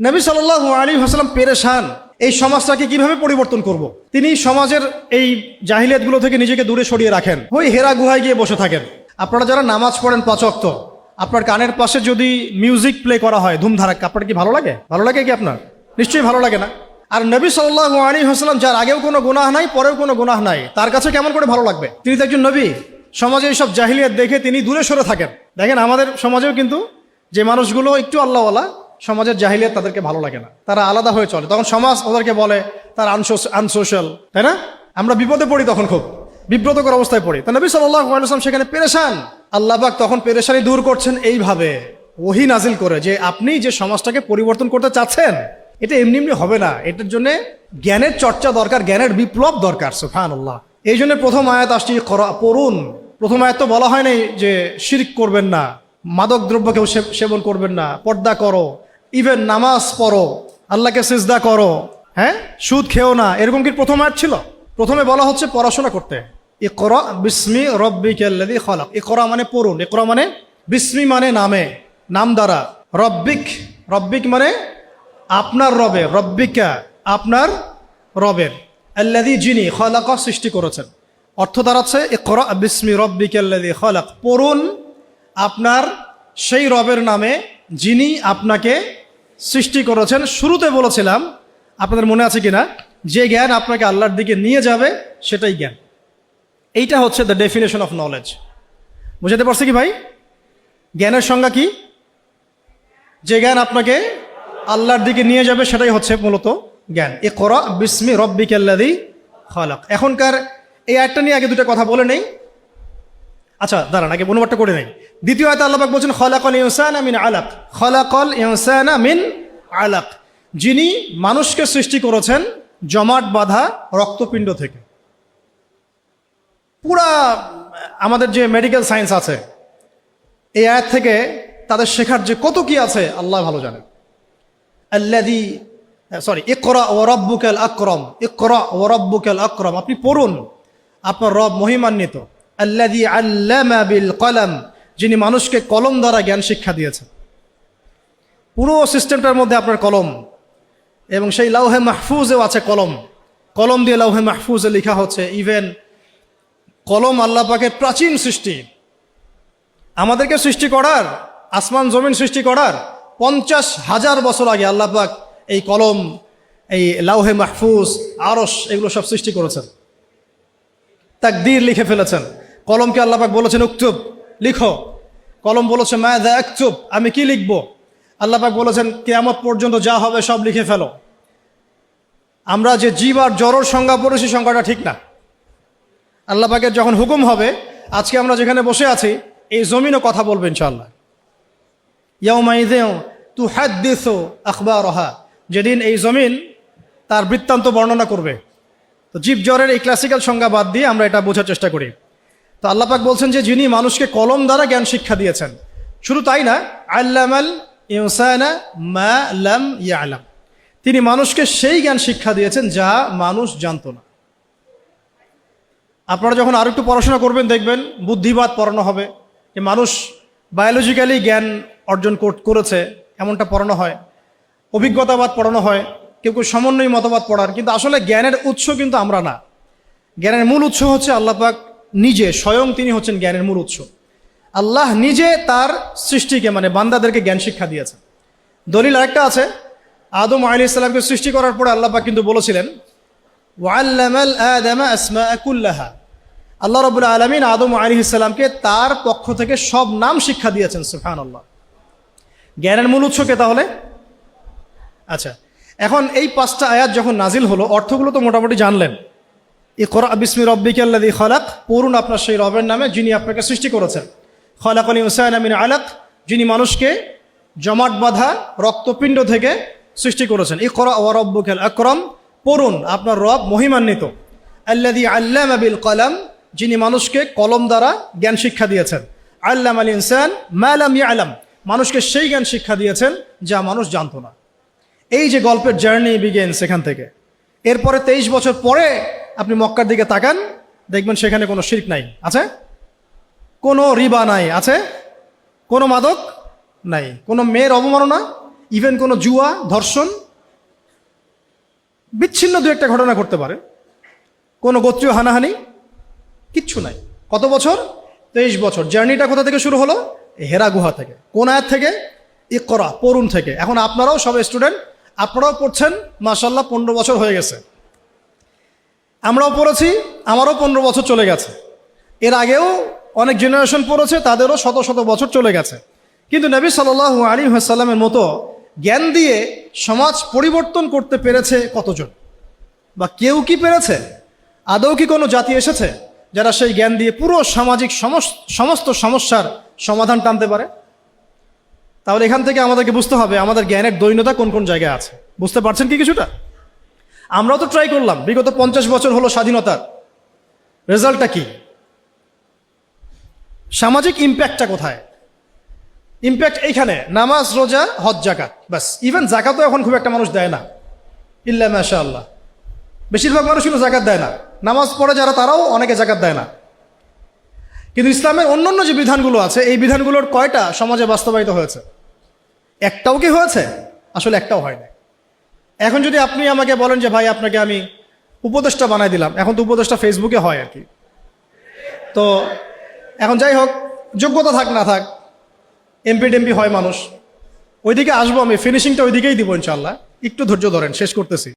নবী সাল্লাহ আলী হাসলাম পেরেশান। এই সমাজটাকে কীভাবে পরিবর্তন করব। তিনি সমাজের এই জাহিলিয়াতগুলো থেকে নিজেকে দূরে সরিয়ে রাখেন। ওই হেরা গুহায় গিয়ে বসে থাকেন। আপনারা যারা নামাজ পড়েন পাচক্ত আপনার কানের পাশে যদি মিউজিক প্লে করা হয় ধুমধারাক আপনার কি ভালো লাগে? ভালো লাগে কি আপনার? নিশ্চয়ই ভালো লাগে না। আর নবী সাল্লাহ আলী হাসলাম যার আগেও কোনো গুনাহ নাই, পরেও কোনো গুনাহ নাই, তার কাছে কেমন করে ভালো লাগবে? তিনি তো একজন নবী। সমাজে এইসব জাহিলিয়াত দেখে তিনি দূরে সরে থাকেন। দেখেন, আমাদের সমাজেও কিন্তু যে মানুষগুলো একটু আল্লাহওয়ালা সমাজের জাহিলিয়াত তাদেরকে ভালো লাগে না। তারা আলাদা হয়ে চলে। তখন সমাজ ওদেরকে বলে, তার আনসোশ্যাল তাই না? আমরা বিপদে পড়ি তখন খুব। বিব্রতকর অবস্থায় পড়ি। তা নবী সাল্লাম সেখানে পেরেশান। আল্লাহবাক তখন পেরেশানি দূর করছেন এইভাবে। ওহি নাজিল করে যে, আপনি যে সমাজটাকে পরিবর্তন করতে চাচ্ছেন, এটা এমনি এমনি হবে না। এটার জন্য জ্ঞানের চর্চা দরকার, জ্ঞানের বিপ্লব দরকার। সুফান আল্লাহ এই জন্য প্রথম আয়াত আসছি পড়ুন। প্রথম আয়াত তো বলা হয়নি যে, শিরিক করবেন না। মাদক দ্রব্য কেউ সেবন করবেন না। পর্দা করো। ইভেন নামাজ পড়ো, আল্লাহকে সিজদা করো হ্যাঁ? সুদ খেও না। এরকম কি প্রথম আয়াত ছিল? প্রথমে বলা হচ্ছে পড়াশোনা করতে। ইকরা বিস্মি রব্বিকাল্লাযী খলাক। ইকরা মানে পড়ুন। ইকরা মানে বিস্মি মানে নামে, নাম দ্বারা। রব্বিক রব্বিক মানে আপনার রবে রব্বিকা আপনার রবের। আল্লাদি যিনি খলাক সৃষ্টি করেছেন। অর্থ দাঁড়াচ্ছে ইকরা বিস্মি রব্বিকাল্লাযী খলাক। পড়ুন আপনার সেই রবের নামে যিনি আপনাকে সৃষ্টি করেছেন। শুরুতে বলেছিলাম, আপনাদের মনে আছে কিনা? যে জ্ঞান আপনাকে আল্লাহর দিকে নিয়ে যাবে, সেটাই জ্ঞান। এইটা হচ্ছে দ্য ডেফিনেশন অফ নলেজ বুঝাতে পারছে কি ভাই? জ্ঞানের সংজ্ঞা কি? যে জ্ঞান আপনাকে আল্লাহর দিকে নিয়ে যাবে, সেটাই হচ্ছে মূলত জ্ঞান। এ করা বিস্মি রব্বিকাল্লাদি খালাক। এখনকার এই আয়টা নিয়ে আগে দুটো কথা বলে নেই। আচ্ছা দাঁড়ান, আগে অনুবাদটা করে নেই। দ্বিতীয় আয়তা আল্লাহ বলছেন, খলাকল ইনসানা মিন আলাক। খলাকল ইনসানা মিন আলাক। যিনি মানুষকে সৃষ্টি করেছেন জমাট বাঁধা রক্তপিণ্ড থেকে। পুরা, আমাদের যে মেডিকেল সায়েন্স আছে, এই আয়াত থেকে তাদের শেখার যে কত কি আছে, আল্লাহ ভালো জানেন। আল্লাদি সরি, ইকরা ও রব্বুকাল আকরম। ইকরা ও রব্বুকাল আক্রম। আপনি পড়ুন, আপনার রব মহিমান্বিত। আল্লাদি আল্লামা বিল কলম, যিনি মানুষকে কলম দ্বারা জ্ঞান শিক্ষা দিয়েছেন। পুরো সিস্টেমটার মধ্যে আপনার কলম, এবং সেই লাউহে মাহফুজেও আছে কলম। কলম দিয়ে লাউহে মাহফুজে লেখা হচ্ছে, ইভেন কলম আল্লাহ পাকের প্রাচীন সৃষ্টি। আমাদেরকে সৃষ্টি করার, আসমান জমিন সৃষ্টি করার পঞ্চাশ হাজার বছর আগে আল্লাহ পাক এই কলম, এই লাউহে মাহফুজ আরস এগুলো সব সৃষ্টি করেছেন। তাকদীর লিখে ফেলেছেন। কলমকে আল্লাহ পাক বলেছেন উক্তুব, লিখো। কলম বলেছে মায়া দা একচুব আমি কি লিখব? আল্লাহ পাক বলেছেন, কেয়ামত পর্যন্ত যা হবে সব লিখে ফেলো। আমরা যে জীব আর জড়র সংজ্ঞা পড়েছি সংজ্ঞাটা ঠিক না। আল্লাহ পাকের যখন হুকুম হবে, আজকে আমরা যেখানে বসে আছি, এই জমিনও কথা বলবে ইনশাল্লাহ ইয়াউমাইদেও তু হাদ্দিসো আখবা রহা যেদিন এই জমিন তার বৃত্তান্ত বর্ণনা করবে। তো জীব জ্বরের এই ক্লাসিক্যাল সংজ্ঞা বাদ দিয়ে আমরা এটা বোঝার চেষ্টা করি। তো আল্লাহ পাক বলছেন যে, যিনি মানুষকে কলম দ্বারা জ্ঞান শিক্ষা দিয়েছেন, শুধু তাই না, আল্লামাল ইউসানা মা লাম ইয়ালাম। তিনি মানুষকে সেই জ্ঞান শিক্ষা দিয়েছেন যা মানুষ জানতো না। আপনারা যখন আরও একটু পড়াশোনা করবেন, দেখবেন বুদ্ধিবাদ পড়ানো হবে, যে মানুষ বায়োলজিক্যালি জ্ঞান অর্জন কর- করেছে, এমনটা পড়ানো হয়। অভিজ্ঞতাবাদ পড়ানো হয়, কেউ কেউ সমন্বয় মতবাদ পড়ার, কিন্তু আসলে জ্ঞানের উৎস কিন্তু আমরা না। জ্ঞানের মূল উৎস হচ্ছে আল্লাহ পাক নিজে, স্বয়ং তিনি হচ্ছেন জ্ঞানের মূল উৎস। আল্লাহ নিজে তার সৃষ্টিকে মানে বান্দাদেরকে জ্ঞান শিক্ষা দিয়েছেন। দলিল আরেকটা আছে, আদম আলী ইসলামকে সৃষ্টি করার পরে আল্লাহ কিন্তু বলেছিলেন আল্লাহ রবুল্লা আলমিন আদম আলী ইসলামকে তার পক্ষ থেকে সব নাম শিক্ষা দিয়েছেন সুফান আল্লাহ জ্ঞানের মূল উৎসকে তাহলে? আচ্ছা এখন এই পাঁচটা আয়াত যখন নাজিল হলো, অর্থগুলো তো মোটামুটি জানলেন। ই করা বিসমি রব্বিক আল্লাদি খলাক। পড়ুন আপনার সেই রবের নামে যিনি আপনাকে সৃষ্টি করেছেন। খলাক আলী হুসাইন আমিন আলাক। যিনি মানুষকে জমাট বাঁধা রক্তপিণ্ড থেকে সৃষ্টি করেছেন। ই করা ও রব্বুকেল আকরম। পড়ুন, আপনার রব মহিমান্বিত। আল্লাদি আল্লাম আবিল কলাম। যিনি মানুষকে কলম দ্বারা জ্ঞান শিক্ষা দিয়েছেন। আল্লাম আল ইনসান মালাম ইয়া আলাম মানুষকে সেই জ্ঞান শিক্ষা দিয়েছেন যা মানুষ জানতো না। এই যে গল্পের জার্নি বিগেন সেখান থেকে। এরপরে তেইশ বছর পরে আপনি মক্কার দিকে তাকান, দেখবেন সেখানে কোনো শির্ক নাই। আছে? কোনো রিবা নাই। আছে? কোনো মাদক নাই। কোনো মেয়ের অবমাননা ইভেন কোনো জুয়া, ধর্ষণ, বিচ্ছিন্ন দু একটা ঘটনা করতে পারে। কোনো গোত্রীয় হানাহানি, কিচ্ছু নাই। কত বছর? তেইশ বছর। জার্নিটা কোথা থেকে শুরু হলো? হেরা গুহা থেকে। কোন আয়াত থেকে? ইকরা, পড়ুন থেকে। এখন আপনারাও সব স্টুডেন্ট, আপনারাও পড়ছেন মাসাল্লাহ পনেরো বছর হয়ে গেছে। আমরাও পড়েছি, আমারও পনেরো বছর চলে গেছে। এর আগেও অনেক জেনারেশন পড়েছে, তাদেরও শত শত বছর চলে গেছে। কিন্তু নবী সাল আলী সাল্লামের মতো জ্ঞান দিয়ে সমাজ পরিবর্তন করতে পেরেছে কতজন? বা কেউ কি পেরেছে? আদৌ কি কোনো জাতি এসেছে যারা সেই জ্ঞান দিয়ে পুরো সামাজিক সমস- সমস্ত সমস্যার সমাধান টানতে পারে? তাহলে এখান থেকে আমাদেরকে বুঝতে হবে, আমাদের জ্ঞানের দৈন্যতা কোন কোন জায়গায় আছে। বুঝতে পারছেন কি কিছুটা? আমরাও তো ট্রাই করলাম। বিগত পঞ্চাশ বছর হলো স্বাধীনতার। রেজাল্টটা কি? সামাজিক ইম্প্যাক্টটা কোথায়? ইম্প্যাক্ট এইখানে, নামাজ, রোজা, হজ, জাকাত। ব্যাস ইভেন জাকাতও এখন খুব একটা মানুষ দেয় না। ইল্লা মাশা আল্লাহ বেশিরভাগ মানুষ কিন্তু জাকাত দেয় না। নামাজ পড়ে যারা, তারাও অনেকে জাকাত দেয় না। কিন্তু ইসলামের অন্যান্য যে বিধানগুলো আছে, এই বিধানগুলোর কয়টা সমাজে বাস্তবায়িত হয়েছে? একটাও কি হয়েছে? আসলে একটাও হয় না এখন যদি আপনি আমাকে বলেন যে, ভাই, আপনাকে আমি উপদেষ্টা বানাই দিলাম। এখন তো উপদেষ্টা ফেসবুকে হয় আর কি। তো এখন যাই হোক, যোগ্যতা থাক, না থাক এমপি টেমপি হয় মানুষ। ওইদিকে আসব আমি ফিনিশিংটা ওইদিকেই দিব ইনশাল্লাহ একটু ধৈর্য ধরেন, শেষ করতেছি।